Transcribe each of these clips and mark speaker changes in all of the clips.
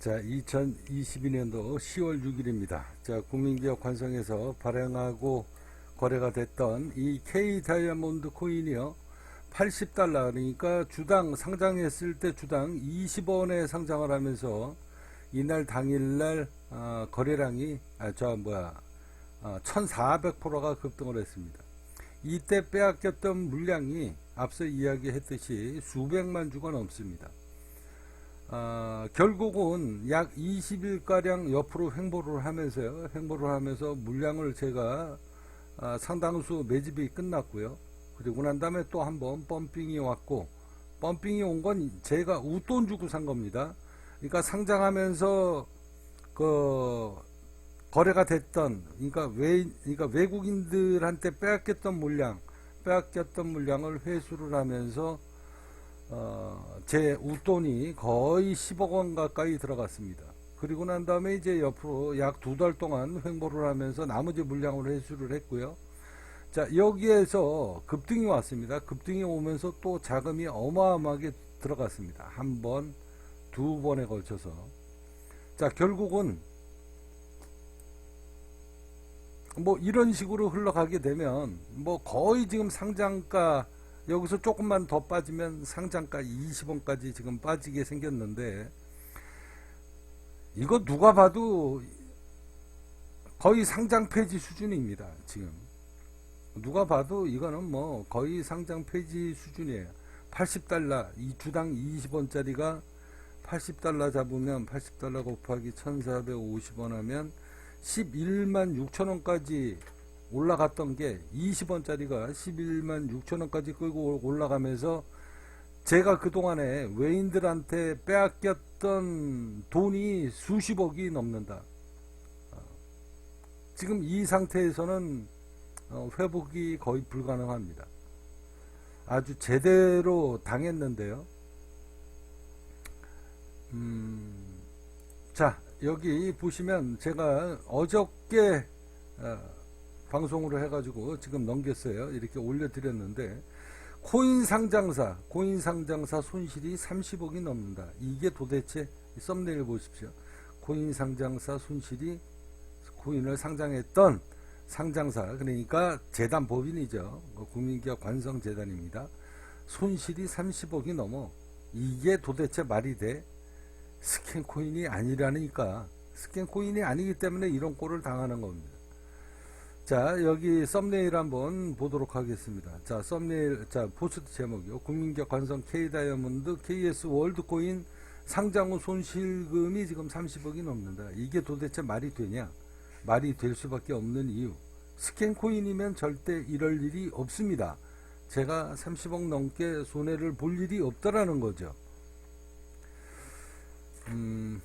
Speaker 1: 자, 2022년도 10월 6일입니다. 자, 국민기업 관성에서 발행하고 거래가 됐던 이 K 다이아몬드 코인이요. 80달러 그러니까 주당 상장했을 때 주당 20원에 상장을 하면서 이날 당일날 어, 거래량이 아, 저 뭐야 어, 1400%가 급등을 했습니다. 이때 빼앗겼던 물량이 앞서 이야기했듯이 수백만 주가 넘습니다. 아, 결국은 약 20일가량 옆으로 횡보를 하면서요. 횡보를 하면서 물량을 제가 아, 상당수 매집이 끝났고요. 그리고 난 다음에 또 한번 펌핑이 왔고, 펌핑이 온 건 제가 웃돈 주고 산 겁니다. 그러니까 상장하면서 그 거래가 됐던, 그러니까 외, 그러니까 외국인들한테 빼앗겼던 물량, 빼앗겼던 물량을 회수를 하면서 어, 제 웃돈이 거의 10억 원 가까이 들어갔습니다. 그리고 난 다음에 이제 옆으로 약 두 달 동안 횡보를 하면서 나머지 물량을 회수를 했고요. 자, 여기에서 급등이 왔습니다. 급등이 오면서 또 자금이 어마어마하게 들어갔습니다. 한 번, 두 번에 걸쳐서. 자, 결국은 뭐 이런 식으로 흘러가게 되면 뭐 거의 지금 상장가 여기서 조금만 더 빠지면 상장가 20원까지 지금 빠지게 생겼는데 이거 누가 봐도 거의 상장 폐지 수준입니다. 지금 누가 봐도 이거는 뭐 거의 상장 폐지 수준이에요. 80달러 이 주당 20원짜리가 80달러 잡으면 80달러 곱하기 1450원 하면 11만 6천원까지 올라갔던 게 20원짜리가 11만 6천원까지 끌고 올라가면서 제가 그동안에 외인들한테 빼앗겼던 돈이 수십억이 넘는다. 어, 지금 이 상태에서는 어, 회복이 거의 불가능합니다. 아주 제대로 당했는데요. 음, 자, 여기 보시면 제가 어저께 어, 방송으로 해가지고 지금 넘겼어요. 이렇게 올려드렸는데 코인 상장사, 코인 상장사 손실이 30억이 넘는다. 이게 도대체 썸네일 보십시오. 코인 상장사 손실이 코인을 상장했던 상장사 그러니까 재단 법인이죠. 국민기업 관성재단입니다. 손실이 30억이 넘어 이게 도대체 말이 돼? 스캔 코인이 아니라니까 스캔 코인이 아니기 때문에 이런 꼴을 당하는 겁니다. 자, 여기 썸네일 한번 보도록 하겠습니다. 자, 썸네일, 자, 포스트 제목이요. 국민기업 관성 K 다이아몬드 KS 월드코인 상장 후 손실금이 지금 30억이 넘는다. 이게 도대체 말이 되냐? 말이 될 수밖에 없는 이유. 스캔 코인이면 절대 이럴 일이 없습니다. 제가 30억 넘게 손해를 볼 일이 없다라는 거죠. 음,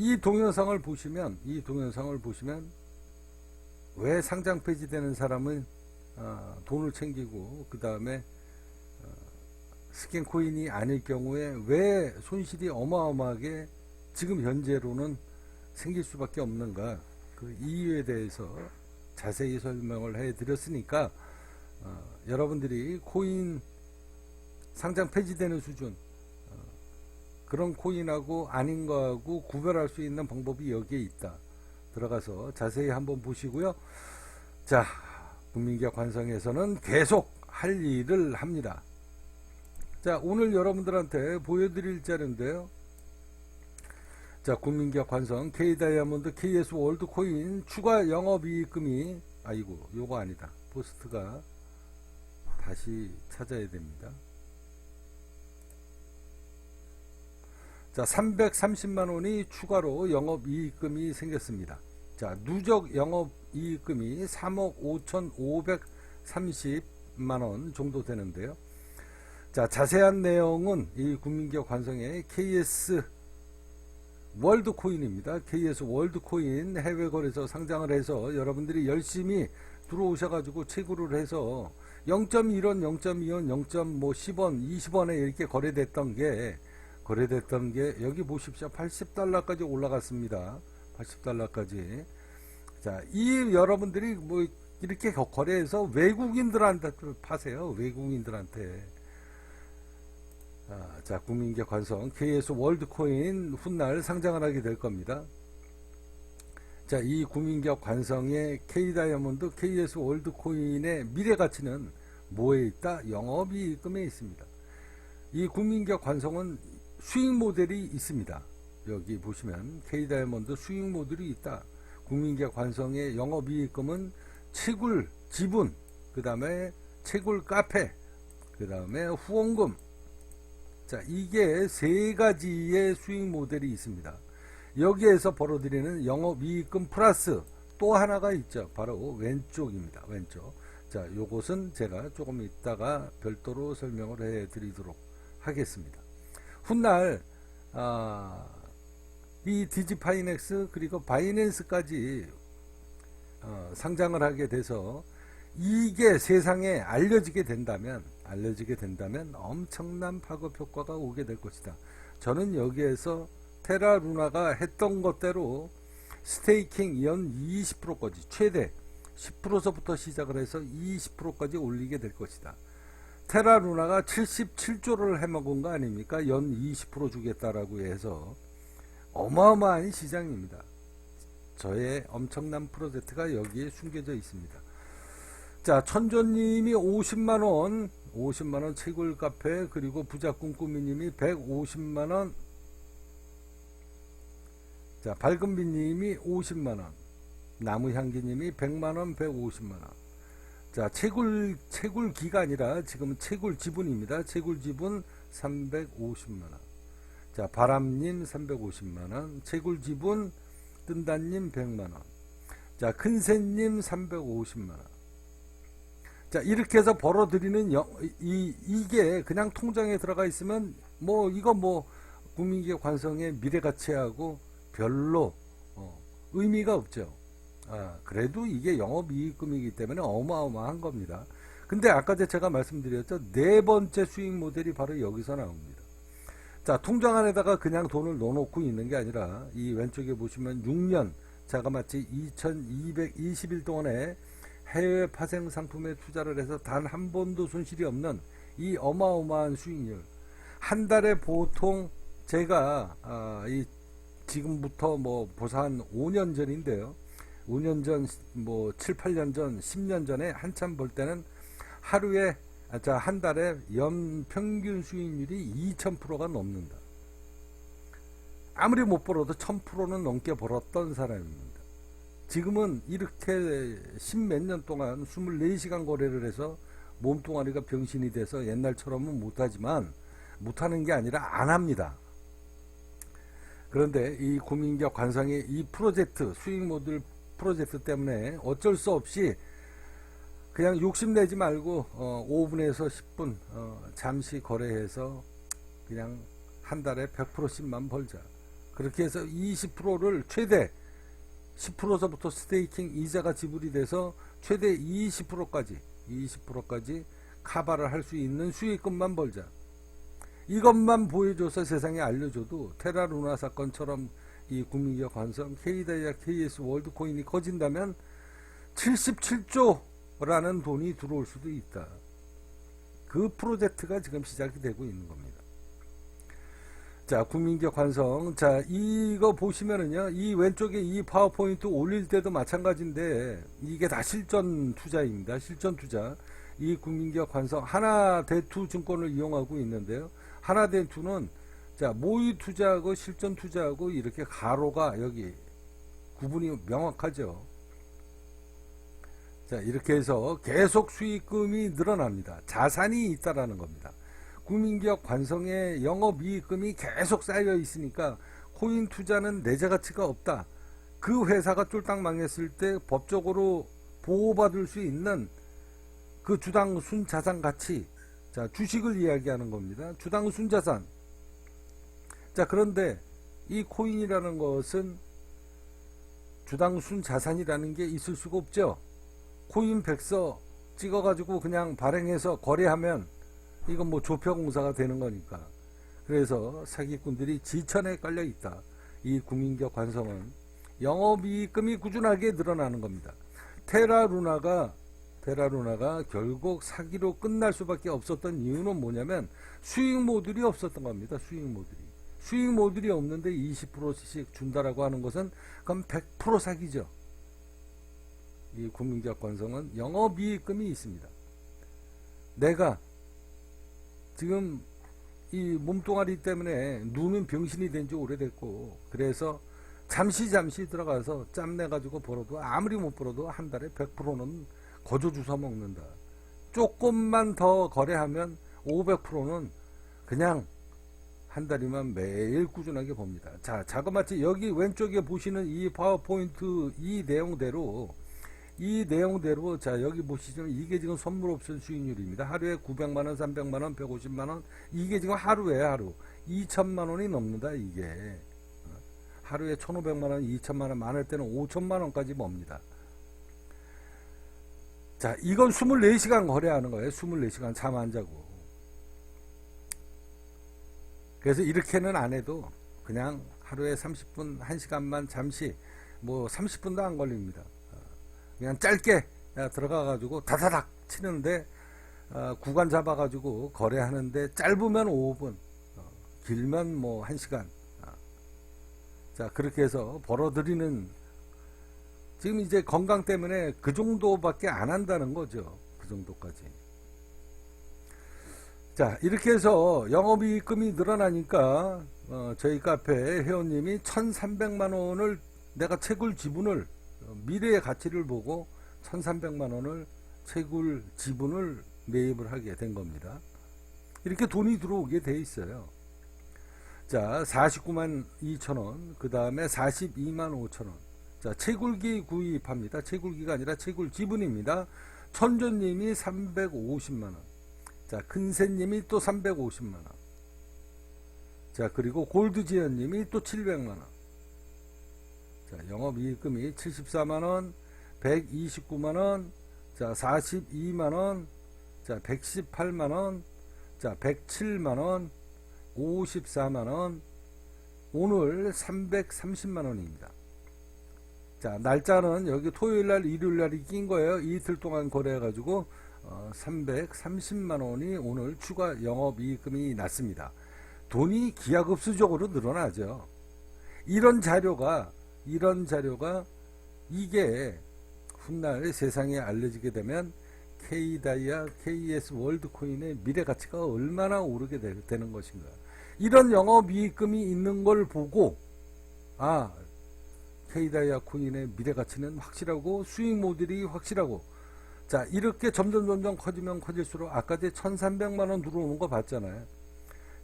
Speaker 1: 이 동영상을 보시면 이 동영상을 보시면 왜 상장 폐지되는 사람은 어, 돈을 챙기고 그 다음에 어, 스캔 코인이 아닐 경우에 왜 손실이 어마어마하게 지금 현재로는 생길 수밖에 없는가? 그 이유에 대해서 자세히 설명을 해 드렸으니까 어, 여러분들이 코인 상장 폐지되는 수준 그런 코인하고 아닌 거하고 구별할 수 있는 방법이 여기에 있다. 들어가서 자세히 한번 보시고요. 자, 국민기업 관성에서는 계속 할 일을 합니다. 자, 오늘 여러분들한테 보여드릴 자료인데요. 자, 국민기업 관성 K다이아몬드 KS 월드 코인 추가 영업이익금이 아이고, 요거 아니다. 포스트가 다시 찾아야 됩니다. 자, 330만 원이 추가로 영업이익금이 생겼습니다. 자, 누적 영업이익금이 3억 5,530만 원 정도 되는데요. 자, 자세한 내용은 이 국민기업 관성의 KS 월드코인입니다. KS 월드코인 해외 거래소 상장을 해서 여러분들이 열심히 들어오셔가지고 채굴을 해서 0.1원, 0.2원, 0.10원, 20원에 이렇게 거래됐던 게 거래됐던 게 여기 보십시오. 80달러까지 올라갔습니다. 80달러까지. 자, 이 여러분들이 뭐 이렇게 거래해서 외국인들한테 파세요. 외국인들한테. 아, 자, 국민기업 관성 KS 월드코인 훗날 상장을 하게 될 겁니다. 자, 이 국민기업 관성의 K다이아몬드 KS 월드코인의 미래 가치는 뭐에 있다? 영업이익금에 있습니다. 이 국민기업 관성은 수익 모델이 있습니다. 여기 보시면 K다이아몬드 수익 모델이 있다. 국민기업 관성의 영업이익금은 채굴 지분, 그 다음에 채굴 카페, 그 다음에 후원금. 자, 이게 세 가지의 수익 모델이 있습니다. 여기에서 벌어들이는 영업이익금 플러스 또 하나가 있죠. 바로 왼쪽입니다. 왼쪽. 자, 요것은 제가 조금 이따가 별도로 설명을 해 드리도록 하겠습니다. 훗날, 아, 이 디지 파이넥스 그리고 바이낸스까지 어, 상장을 하게 돼서 이게 세상에 알려지게 된다면 알려지게 된다면 엄청난 파급 효과가 오게 될 것이다. 저는 여기에서 테라 루나가 했던 것대로 스테이킹 연 20%까지 최대 10%서부터 시작을 해서 20%까지 올리게 될 것이다. 테라 루나가 77조를 해먹은 거 아닙니까? 연 20% 주겠다라고 해서 어마어마한 시장입니다. 저의 엄청난 프로젝트가 여기에 숨겨져 있습니다. 자, 천조님이 50만원, 50만원 채굴 카페, 그리고 부자 꿈 꾸미님이 150만원, 자, 밝은비님이 50만원, 나무향기님이 100만원, 150만원. 자, 채굴, 채굴 기간이라 지금 채굴 지분입니다. 채굴 지분 350만원. 자, 바람님 350만원, 채굴 지분 뜬다님 100만원. 자, 큰새님 350만원. 자, 이렇게 해서 벌어들이는 영, 이, 이게 그냥 통장에 들어가 있으면 뭐, 이거 뭐, 국민기업 관성의 미래 가치하고 별로, 어, 의미가 없죠. 아, 그래도 이게 영업이익금이기 때문에 어마어마한 겁니다. 근데 아까 제가 말씀드렸죠. 네 번째 수익 모델이 바로 여기서 나옵니다. 자, 통장 안에다가 그냥 돈을 넣어놓고 있는 게 아니라 이 왼쪽에 보시면 6년 자가 마치 2220일 동안에 해외 파생 상품에 투자를 해서 단 한 번도 손실이 없는 이 어마어마한 수익률. 한 달에 보통 제가 아, 이 지금부터 뭐한 5년 전인데요. 5년 전, 뭐 7, 8년 전, 10년 전에 한참 볼 때는 하루에 아, 자, 한 달에 연 평균 수익률이 2000%가 넘는다. 아무리 못 벌어도 1000%는 넘게 벌었던 사람입니다. 지금은 이렇게 십몇 년 동안 24시간 거래를 해서 몸뚱아리가 병신이 돼서 옛날처럼은 못하지만 못하는 게 아니라 안 합니다. 그런데 이 국민기업 관상의 이 프로젝트 수익 모델 프로젝트 때문에 어쩔 수 없이 그냥 욕심내지 말고 어, 5분에서 10분 어, 잠시 거래해서 그냥 한 달에 100%씩만 벌자. 그렇게 해서 20%를 최대 10%서부터 스테이킹 이자가 지불이 돼서 최대 20%까지 20%까지 카바를 할 수 있는 수익금만 벌자. 이것만 보여줘서 세상에 알려줘도 테라루나 사건처럼 이 국민기업 관성 K다이아 KS 월드코인이 커진다면 77조라는 돈이 들어올 수도 있다. 그 프로젝트가 지금 시작이 되고 있는 겁니다. 자, 국민기업 관성. 자, 이거 보시면은요, 이 왼쪽에 이 파워포인트 올릴 때도 마찬가지인데, 이게 다 실전 투자입니다. 실전 투자. 이 국민기업 관성 하나 대투 증권을 이용하고 있는데요. 하나 대투는 자, 모의 투자하고 실전 투자하고 이렇게 가로가 여기 구분이 명확하죠. 자, 이렇게 해서 계속 수익금이 늘어납니다. 자산이 있다라는 겁니다. 국민기업 관성의 영업이익금이 계속 쌓여 있으니까 코인 투자는 내재 가치가 없다. 그 회사가 쫄딱 망했을 때 법적으로 보호받을 수 있는 그 주당 순자산 가치. 자, 주식을 이야기하는 겁니다. 주당 순자산. 자, 그런데 이 코인이라는 것은 주당 순자산이라는 게 있을 수가 없죠. 코인 백서 찍어가지고 그냥 발행해서 거래하면 이건 뭐 조폐공사가 되는 거니까. 그래서 사기꾼들이 지천에 깔려 있다. 이 국민기업 관성은 영업이익금이 꾸준하게 늘어나는 겁니다. 테라루나가 테라루나가 결국 사기로 끝날 수밖에 없었던 이유는 뭐냐면 수익 모듈이 없었던 겁니다. 수익 모듈이. 수익 모듈이 없는데 20%씩 준다라고 하는 것은 그럼 100% 사기죠. 이 국민기업 관성은 영업이익금이 있습니다. 내가 지금 이 몸뚱아리 때문에 눈은 병신이 된 지 오래됐고 그래서 잠시 잠시 들어가서 짬내 가지고 벌어도 아무리 못 벌어도 한 달에 100%는 거저 주워 먹는다. 조금만 더 거래하면 500%는 그냥 한 달이면 매일 꾸준하게 봅니다. 자, 자그마치 여기 왼쪽에 보시는 이 파워포인트 이 내용대로 이 내용대로 자 여기 보시면 이게 지금 선물 옵션 수익률입니다. 하루에 900만 원, 300만 원, 150만 원 이게 지금 하루에 하루 2천만 원이 넘는다 이게 어, 하루에 1,500만 원, 2천만 원 많을 때는 5천만 원까지 멉니다. 자 이건 24시간 거래하는 거예요. 24시간 잠 안 자고 그래서 이렇게는 안 해도 그냥 하루에 30분, 1시간만 잠시 뭐 30분도 안 걸립니다. 그냥 짧게 들어가 가지고 다다닥 치는데 어, 구간 잡아 가지고 거래하는데 짧으면 5분 어, 길면 뭐 1시간 어. 자 그렇게 해서 벌어들이는 지금 이제 건강 때문에 그 정도밖에 안 한다는 거죠 그 정도까지 자 이렇게 해서 영업이익금이 늘어나니까 어, 저희 카페 회원님이 1300만 원을 내가 채굴 지분을 어, 미래의 가치를 보고 1300만 원을 채굴 지분을 매입을 하게 된 겁니다. 이렇게 돈이 들어오게 돼 있어요. 자, 49만 2천 원, 그 다음에 42만 5천 원. 자, 채굴기 구입합니다. 채굴기가 아니라 채굴 지분입니다. 천조님이 350만 원. 자, 큰새님이 또 350만 원. 자, 그리고 골드지연님이 또 700만 원. 자, 영업이익금이 74만원, 129만원, 자, 42만원, 자, 118만원, 자, 107만원, 54만원, 오늘 330만원입니다. 자, 날짜는 여기 토요일 날, 일요일 날이 낀 거예요. 이틀 동안 거래해가지고, 어, 330만 원이 오늘 추가 영업이익금이 났습니다. 돈이 기하급수적으로 늘어나죠. 이런 자료가 이런 자료가 이게 훗날 세상에 알려지게 되면 K다이아, KS 월드코인의 미래 가치가 얼마나 오르게 되, 는 것인가. 이런 영업이익금이 있는 걸 보고 아 K다이아 코인의 미래 가치는 확실하고 수익 모델이 확실하고 자 이렇게 점점 점점 커지면 커질수록 아까 제 1300만 원 들어오는 거 봤잖아요.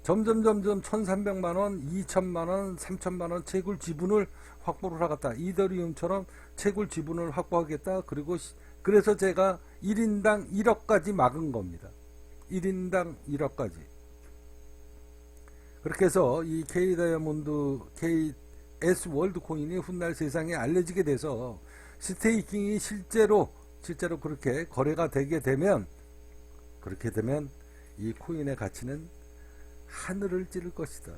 Speaker 1: 점점 점점 1300만원, 2000만원, 3000만원 채굴 지분을 확보를 하겠다. 이더리움처럼 채굴 지분을 확보하겠다. 그리고 시, 그래서 제가 1인당 1억까지 막은 겁니다. 1인당 1억까지. 그렇게 해서 이 K 다이아몬드 KS 월드 코인이 훗날 세상에 알려지게 돼서 스테이킹이 실제로 실제로 그렇게 거래가 되게 되면 그렇게 되면 이 코인의 가치는 하늘을 찌를 것이다.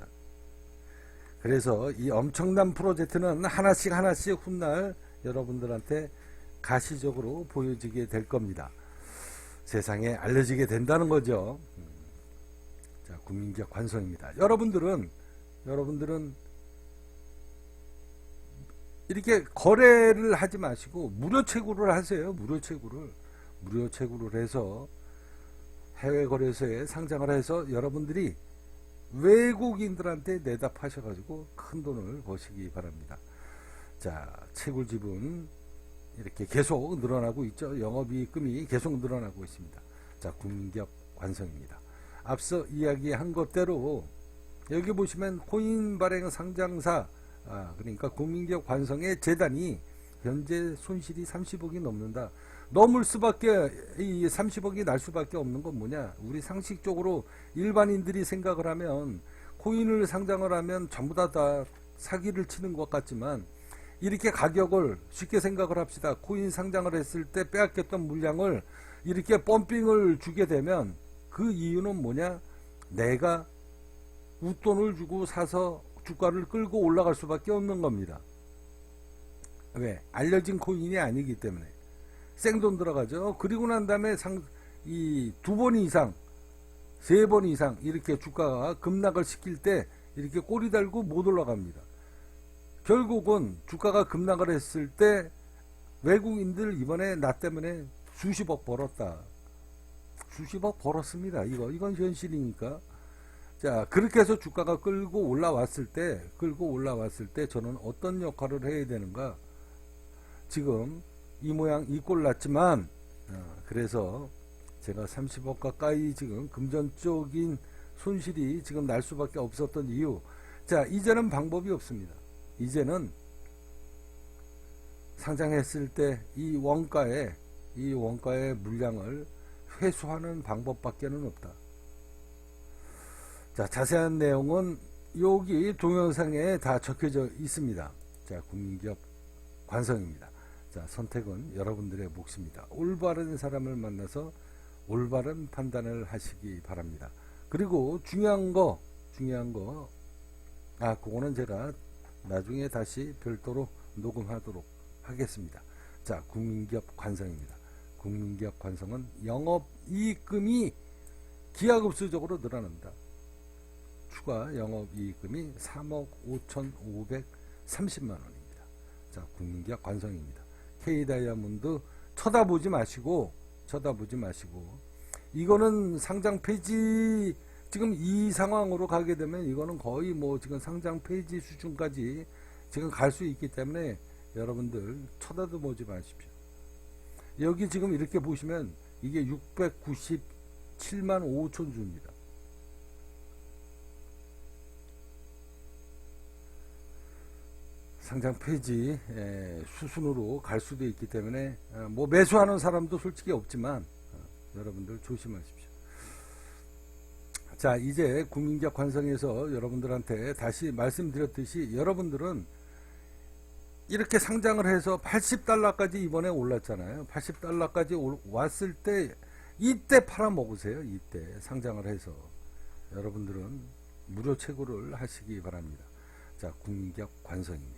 Speaker 1: 그래서 이 엄청난 프로젝트는 하나씩 하나씩 훗날 여러분들한테 가시적으로 보여지게 될 겁니다. 세상에 알려지게 된다는 거죠. 음. 자, 국민기업 관성입니다. 여러분들은 여러분들은 이렇게 거래를 하지 마시고 무료 채굴을 하세요. 무료 채굴을 무료 채굴을 해서 해외 거래소에 상장을 해서 여러분들이 외국인들한테 내다 파셔가지고 큰 돈을 버시기 바랍니다. 자, 채굴 지분 이렇게 계속 늘어나고 있죠. 영업이익금이 계속 늘어나고 있습니다. 자, 국민기업 관성입니다. 앞서 이야기한 것대로 여기 보시면 코인 발행 상장사 아, 그러니까 국민기업 관성의 재단이 현재 손실이 30억이 넘는다. 넘을 수밖에 이 30억이 날 수밖에 없는 건 뭐냐? 우리 상식적으로 일반인들이 생각을 하면 코인을 상장을 하면 전부 다, 다 사기를 치는 것 같지만 이렇게 가격을 쉽게 생각을 합시다. 코인 상장을 했을 때 빼앗겼던 물량을 이렇게 펌핑을 주게 되면 그 이유는 뭐냐? 내가 웃돈을 주고 사서 주가를 끌고 올라갈 수밖에 없는 겁니다. 왜? 알려진 코인이 아니기 때문에. 생돈 들어가죠. 그리고 난 다음에 상, 이 두 번 이상, 세 번 이상 이렇게 주가가 급락을 시킬 때 이렇게 꼬리 달고 못 올라갑니다. 결국은 주가가 급락을 했을 때 외국인들 이번에 나 때문에 수십억 벌었다. 수십억 벌었습니다. 이거 이건 현실이니까. 자 그렇게 해서 주가가 끌고 올라왔을 때 끌고 올라왔을 때 저는 어떤 역할을 해야 되는가? 지금 이 모양 이 꼴 났지만 어, 그래서 제가 30억 가까이 지금 금전적인 손실이 지금 날 수밖에 없었던 이유. 자 이제는 방법이 없습니다. 이제는 상장했을 때 이 원가에 이 원가의 물량을 회수하는 방법밖에는 없다 자, 자세한 내용은 여기 동영상에 다 적혀져 있습니다. 자, 국민기업 관성입니다. 자, 선택은 여러분들의 몫입니다. 올바른 사람을 만나서 올바른 판단을 하시기 바랍니다. 그리고 중요한 거, 중요한 거, 아, 그거는 제가 나중에 다시 별도로 녹음하도록 하겠습니다. 자, 국민기업 관성입니다. 국민기업 관성은 영업 이익금이 기하급수적으로 늘어난다. 추가 영업이익금이 3억 5,530만 원입니다. 자, 국민기업 관성입니다. K다이아몬드 쳐다보지 마시고 쳐다보지 마시고 이거는 상장 폐지 지금 이 상황으로 가게 되면 이거는 거의 뭐 지금 상장 폐지 수준까지 지금 갈 수 있기 때문에 여러분들 쳐다도 보지 마십시오. 여기 지금 이렇게 보시면 이게 697만 5천 주입니다. 상장 폐지 에, 수순으로 갈 수도 있기 때문에 어, 뭐 매수하는 사람도 솔직히 없지만 어, 여러분들 조심하십시오. 자 이제 국민기업 관성에서 여러분들한테 다시 말씀드렸듯이 여러분들은 이렇게 상장을 해서 80달러까지 이번에 올랐잖아요. 80달러까지 왔을 때 이때 팔아먹으세요. 이때 상장을 해서 여러분들은 무료 채굴을 하시기 바랍니다. 자 국민기업 관성입니다.